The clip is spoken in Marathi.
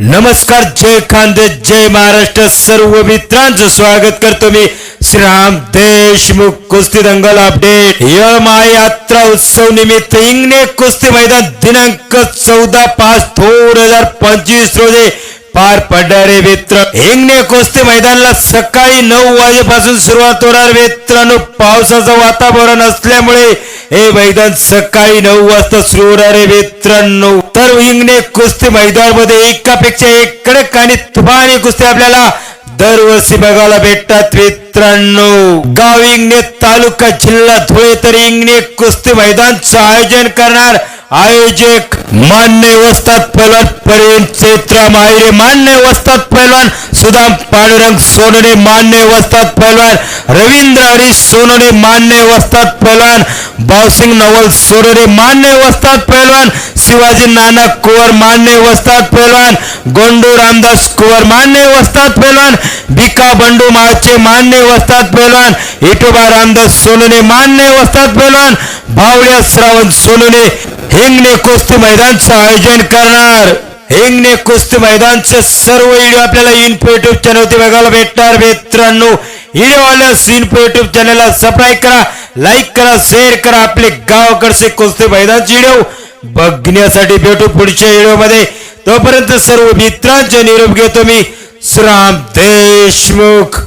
नमस्कार जय खानदे जय महाराष्ट्र. सर्व मित्रांचं स्वागत करतो मी श्रीराम देशमुख कुस्ती दंगल अपडेट. यमा यात्रा उत्सव निमित्त इंगणे कुस्ती मैदान दिनांक चौदा पाच दोन हजार पंचवीस रोजी पार पडणारे मित्र. हिंगणे कुस्ती मैदानाला सकाळी नऊ वाजेपासून सुरुवात होणार. मित्रांनो पावसाचं वातावरण असल्यामुळे हे मैदान सकाळी नऊ वाजता सुरू होणार आहे. मित्रांनो तर विंगने कुस्ती मैदानामध्ये एकापेक्षा एक कडक आणि तुफानी कुस्ती आपल्याला दरवर्षी बघायला भेटतात मित्रांनो. गाव इंगणे तालुका जिल्हा धुळे तर इंगणे कुस्ती मैदानचं आयोजन करणार आयोजक मान्य वस्तात पैलवान पर्यंत चैत्रा माहिरे मान्य वस्तात पैलवान सुदाम पांडुरंग सोनोने मान्य वस्तात पैलवान रवींद्र हरीश सोनोने मान्य वस्तात पैलवान भावसिंग नवल सोनोने मान्य वस्तात पैलवान शिवाजी नानक कुवर मान्य वस्तात पहलवान गोंडू रामदास कुवर मान्य वस्तात पहलवान भिका बंडू माळचे मान्य वस्तात पहलवान इटोबा रामदास सोनूने मान्य वस्तात पहलवान भावड्या श्रावण सोनोने हिंगणे कुस्ती मैदानचं आयोजन करणार. हिंगणे कुस्ती मैदानचे सर्व व्हिडिओ आपल्याला इन्फो युट्यूब चॅनलवरती बघायला भेटणार. मित्रांनो व्हिडिओ आल्यास इन्फो युट्यूब चॅनलला सबस्क्राईब करा लाईक करा शेअर करा. आपले गावाकडचे कुस्ती मैदानचे व्हिडिओ बघण्यासाठी भेटू पुढच्या व्हिडिओमध्ये. तोपर्यंत सर्व मित्रांचे निरोप घेतो मी. श्राम देशमुख.